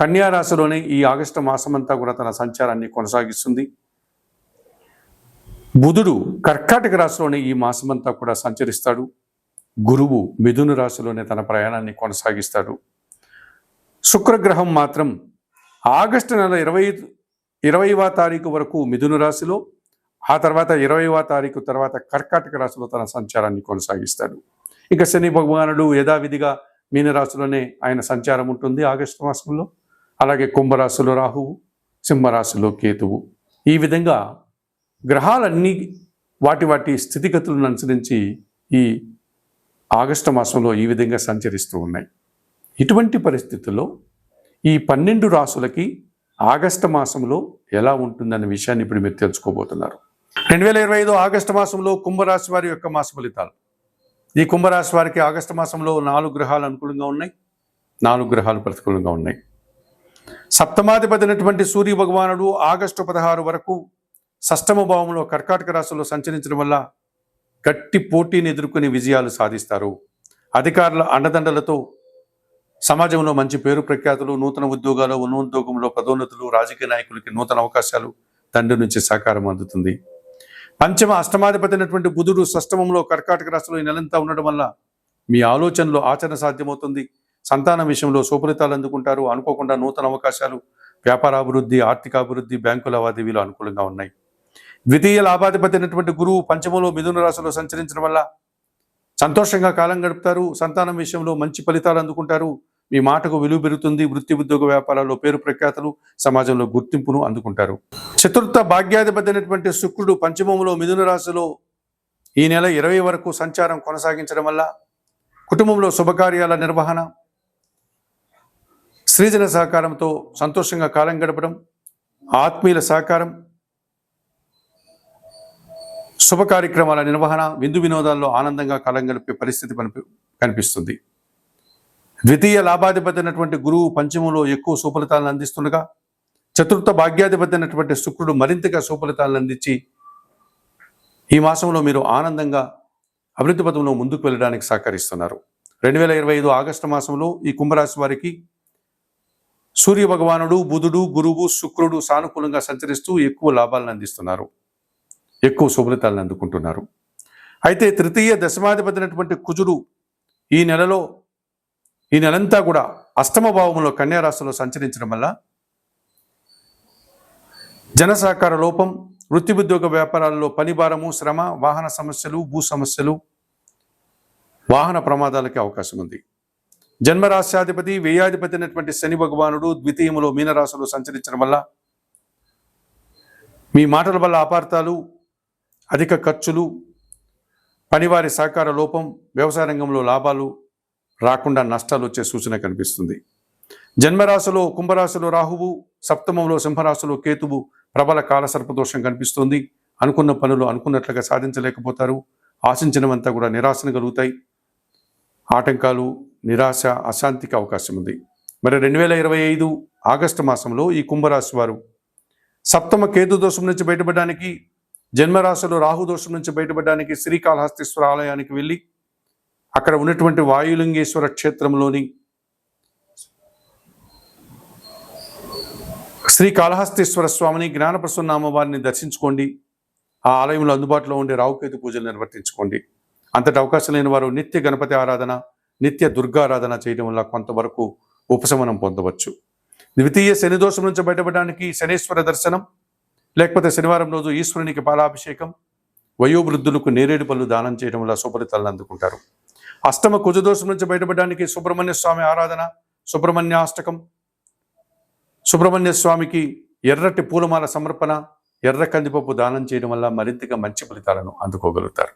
కన్యారాశిలోనే ఈ ఆగస్టు మాసమంతా కూడా తన సంచారాన్ని కొనసాగిస్తుంది. బుధుడు కర్కాటక రాశిలోనే ఈ మాసమంతా కూడా సంచరిస్తాడు. గురువు మిథున రాశిలోనే తన ప్రయాణాన్ని కొనసాగిస్తాడు. శుక్రగ్రహం మాత్రం ఆగస్టు నెల ఇరవై ఇరవైవ తారీఖు వరకు మిథున రాశిలో ఆ తర్వాత ఇరవైవ తారీఖు తర్వాత కర్కాటక రాశిలో తన సంచారాన్ని కొనసాగిస్తాడు. ఇక శని భగవానుడు యథావిధిగా మీనరాశిలోనే ఆయన సంచారం ఉంటుంది ఆగస్టు మాసంలో. అలాగే కుంభరాశిలో రాహువు సింహరాశిలో కేతువు. ఈ విధంగా గ్రహాలన్నీ వాటి వాటి స్థితిగతులను అనుసరించి ఈ ఆగస్టు మాసంలో ఈ విధంగా సంచరిస్తూ ఉన్నాయి. ఇటువంటి పరిస్థితుల్లో ఈ పన్నెండు రాసులకి ఆగస్టు మాసంలో ఎలా ఉంటుందన్న విషయాన్ని ఇప్పుడు మీరు తెలుసుకోబోతున్నారు. రెండు వేల ఇరవై ఐదు ఆగస్టు మాసంలో కుంభరాశి వారి యొక్క మాస ఫలితాలు. ఈ కుంభరాశి వారికి ఆగస్టు మాసంలో నాలుగు గ్రహాలు అనుకూలంగా ఉన్నాయి. నాలుగు గ్రహాలు ప్రతికూలంగా ఉన్నాయి. సప్తమాధిపతి అయినటువంటి సూర్య భగవానుడు ఆగస్టు పదహారు వరకు షష్టమ భావంలో కర్కాటక రాశిలో సంచరించడం వల్ల గట్టి పోటీని ఎదుర్కొని విజయాలు సాధిస్తారు. అధికారుల అండదండలతో సమాజంలో మంచి పేరు ప్రఖ్యాతులు నూతన ఉద్యోగాలు ఉన్నోద్యోగంలో పదోన్నతులు రాజకీయ నాయకులకి నూతన అవకాశాలు తండ్రి నుంచి సహకారం అందుతుంది. పంచమ అష్టమాధిపతి అయినటువంటి బుధుడు షష్టమంలో కర్కాటక రాశిలో ఈ నెలంతా ఉండడం వల్ల మీ ఆలోచనలో ఆచరణ సాధ్యమవుతుంది. సంతానం విషయంలో సుఫలితాలు అందుకుంటారు అనుకోకుండా నూతన అవకాశాలు వ్యాపారాభివృద్ధి ఆర్థికాభివృద్ధి బ్యాంకు లావాదేవీలు అనుకూలంగా ఉన్నాయి. ద్వితీయ లాభాధిపతి అయినటువంటి గురువు పంచమంలో మిథున రాశిలో సంచరించడం వల్ల సంతోషంగా కాలం గడుపుతారు. సంతానం విషయంలో మంచి ఫలితాలు అందుకుంటారు. మీ మాటకు విలువ పెరుగుతుంది. వృత్తి ఉద్యోగ వ్యాపారాల్లో పేరు ప్రఖ్యాతలు సమాజంలో గుర్తింపును అందుకుంటారు. చతుర్థ భాగ్యాధిపతి అయినటువంటి శుక్రుడు పంచమంలో మిథున రాశిలో ఈ నెల ఇరవై వరకు సంచారం కొనసాగించడం వల్ల కుటుంబంలో శుభకార్యాల నిర్వహణ సృజన సహకారంతో సంతోషంగా కాలం గడపడం ఆత్మీయుల సహకారం శుభ కార్యక్రమాల నిర్వహణ విందు వినోదాల్లో ఆనందంగా కాలం గడిపే పరిస్థితి కనిపి కనిపిస్తుంది. ద్వితీయ లాభాధిపతి అయినటువంటి గురువు పంచమంలో ఎక్కువ సుఫలితాలను అందిస్తుండగా చతుర్థ భాగ్యాధిపతి అయినటువంటి శుక్రుడు మరింతగా సుఫలితాలను అందించి ఈ మాసంలో మీరు ఆనందంగా అభివృద్ధి పథంలో ముందుకు వెళ్ళడానికి సహకరిస్తున్నారు. రెండు వేల ఇరవై ఐదు ఆగస్టు మాసంలో ఈ కుంభరాశి వారికి సూర్య భగవానుడు బుధుడు గురువు శుక్రుడు సానుకూలంగా సంచరిస్తూ ఎక్కువ లాభాలను అందిస్తున్నారు. ఎక్కువ శుభలితాలను అందుకుంటున్నారు. అయితే తృతీయ దశమాధిపతినటువంటి కుజుడు ఈ నెలలో ఈ నెలంతా కూడా అష్టమ భావంలో కన్యారాశిలో సంచరించడం వల్ల జనసహకార లోపం వృత్తి ఉద్యోగ వ్యాపారాల్లో పనిభారము శ్రమ వాహన సమస్యలు భూ సమస్యలు వాహన ప్రమాదాలకి అవకాశం ఉంది. జన్మరాశ్యాధిపతి వ్యయాధిపతి అయినటువంటి శని భగవానుడు ద్వితీయములో మీనరాశులు సంచరించడం వల్ల మీ మాటల వల్ల అపార్థాలు అధిక ఖర్చులు పనివారి సహకార లోపం వ్యవసాయ రంగంలో లాభాలు రాకుండా నష్టాలు వచ్చే సూచన కనిపిస్తుంది. జన్మరాశిలో కుంభరాశిలో రాహువు సప్తమంలో సింహరాశిలో కేతువు ప్రబల కాలసర్పదోషం కనిపిస్తుంది. అనుకున్న పనులు అనుకున్నట్లుగా సాధించలేకపోతారు. ఆశించినవంతా కూడా నిరాశను కలుగుతాయి. ఆటంకాలు నిరాశ అశాంతికి అవకాశం ఉంది. మరి రెండు వేల ఇరవై ఐదు ఆగస్టు మాసంలో ఈ కుంభరాశి వారు సప్తమ కేతు దోషం నుంచి బయటపడడానికి జన్మరాశిలో రాహు దోషం నుంచి బయటపడడానికి శ్రీకాళహస్తీశ్వర ఆలయానికి వెళ్ళి అక్కడ ఉన్నటువంటి వాయులింగేశ్వర క్షేత్రంలోని శ్రీకాళహస్తీశ్వర స్వామిని జ్ఞానప్రసన్నామ వారిని దర్శించుకోండి. ఆ ఆలయంలో అందుబాటులో ఉండే రావుకేతు పూజలు నిర్వర్తించుకోండి. అంతటి అవకాశం లేని వారు నిత్య గణపతి ఆరాధన నిత్య దుర్గారాధన చేయడం వల్ల కొంతవరకు ఉపశమనం పొందవచ్చు. ద్వితీయ శని దోషం నుంచి బయటపడడానికి శనేశ్వర దర్శనం లేకపోతే శనివారం రోజు ఈశ్వరునికి పాలాభిషేకం వయోవృద్ధులకు నేరేడు పళ్ళు దానం చేయడం వల్ల సుఫలితాలను అందుకుంటారు. అష్టమ కుజదోషం నుంచి బయటపడడానికి సుబ్రహ్మణ్య స్వామి ఆరాధన సుబ్రహ్మణ్యాష్టకం సుబ్రహ్మణ్య స్వామికి ఎర్రటి పూలమాల సమర్పణ ఎర్ర కందిపప్పు దానం చేయడం వల్ల మరింతగా మంచి ఫలితాలను అందుకోగలుగుతారు.